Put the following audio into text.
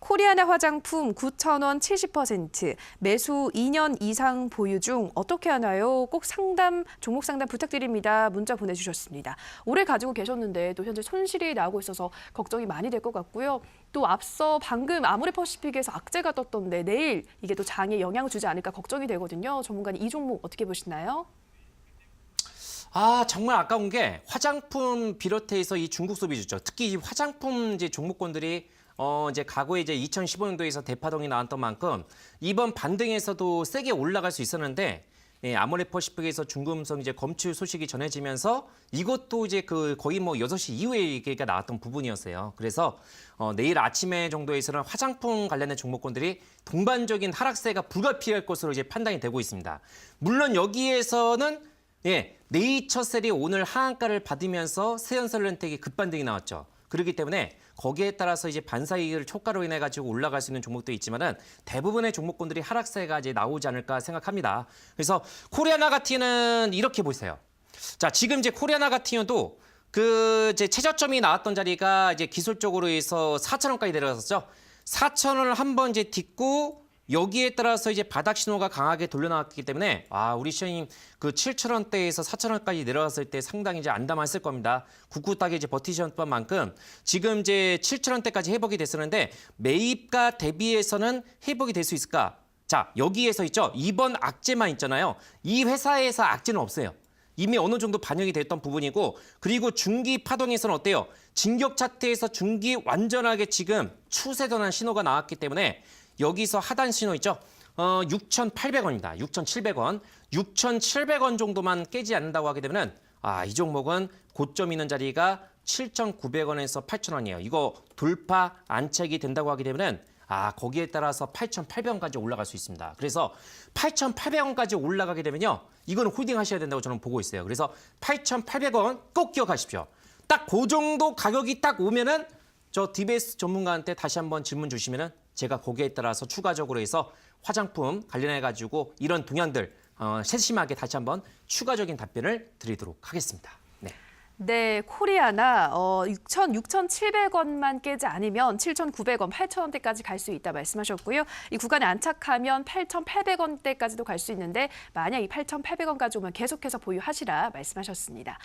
코리아나 화장품 9,000원 70%, 매수 2년 이상 보유 중 어떻게 하나요? 꼭 상담, 종목 상담 부탁드립니다. 문자 보내주셨습니다. 오래 가지고 계셨는데 또 현재 손실이 나고 있어서 걱정이 많이 될 것 같고요. 또 앞서 방금 아모레퍼시픽에서 악재가 떴던데 내일 이게 또 장에 영향을 주지 않을까 걱정이 되거든요. 전문가님 이 종목 어떻게 보시나요? 아 정말 아까운 게 화장품 비롯해서 이 중국 소비주죠. 특히 이 화장품 이제 종목권들이 어 이제 과거에 이제 2015년도에서 대파동이 나왔던 만큼 이번 반등에서도 세게 올라갈 수 있었는데 예, 아모레퍼시픽에서 중금속 이제 검출 소식이 전해지면서 이것도 이제 그 거의 뭐 6시 이후에 얘기가 나왔던 부분이었어요. 그래서 어, 내일 아침에 정도에서는 화장품 관련된 종목권들이 동반적인 하락세가 불가피할 것으로 이제 판단이 되고 있습니다. 물론 여기에서는 예, 네이처셀이 오늘 하한가를 받으면서 세연설렌텍이 급반등이 나왔죠. 그렇기 때문에 거기에 따라서 이제 반사이익을 초과로 인해 가지고 올라갈 수 있는 종목도 있지만은 대부분의 종목군들이 하락세가 이제 나오지 않을까 생각합니다. 그래서 코리아나 가티는 이렇게 보세요. 자, 지금 이제 코리아나 가티도 그 이제 최저점이 나왔던 자리가 이제 기술적으로 해서 4,000원까지 내려갔었죠. 4,000원을 한 번 이제 딛고 여기에 따라서 이제 바닥 신호가 강하게 돌려나왔기 때문에 아 우리 시장님 그 7,000원대에서 4,000원까지 내려갔을 때 상당히 이제 안담했을 겁니다. 꿋꿋하게 이제 버티셨던 만큼 지금 이제 7,000원대까지 회복이 됐었는데 매입가 대비해서는 회복이 될 수 있을까? 자 여기에서 있죠. 이번 악재만 있잖아요. 이 회사에서 악재는 없어요. 이미 어느 정도 반영이 됐던 부분이고 그리고 중기 파동에서는 어때요? 진격 차트에서 중기 완전하게 지금 추세 전환 신호가 나왔기 때문에 여기서 하단 신호 있죠? 어, 6,800원입니다. 6,700원. 6,700원 정도만 깨지 않는다고 하게 되면은 아, 이 종목은 고점 있는 자리가 7,900원에서 8,000원이에요. 이거 돌파 안착이 된다고 하게 되면은 아, 거기에 따라서 8,800원까지 올라갈 수 있습니다. 그래서 8,800원까지 올라가게 되면요. 이거는 홀딩 하셔야 된다고 저는 보고 있어요. 그래서 8,800원 꼭 기억하십시오. 딱 그 정도 가격이 딱 오면은 저 디베이스 전문가한테 다시 한번 질문 주시면은 제가 거기에 따라서 추가적으로 해서 화장품 관련해 가지고 이런 동향들 어, 세심하게 다시 한번 추가적인 답변을 드리도록 하겠습니다. 네. 네, 코리아나 어, 6천 6,700원만 깨지 않으면 7,900원, 8,000원대까지 갈 수 있다 말씀하셨고요. 이 구간에 안착하면 8,800원대까지도 갈 수 있는데 만약 이 8,800원까지 오면 계속해서 보유하시라 말씀하셨습니다.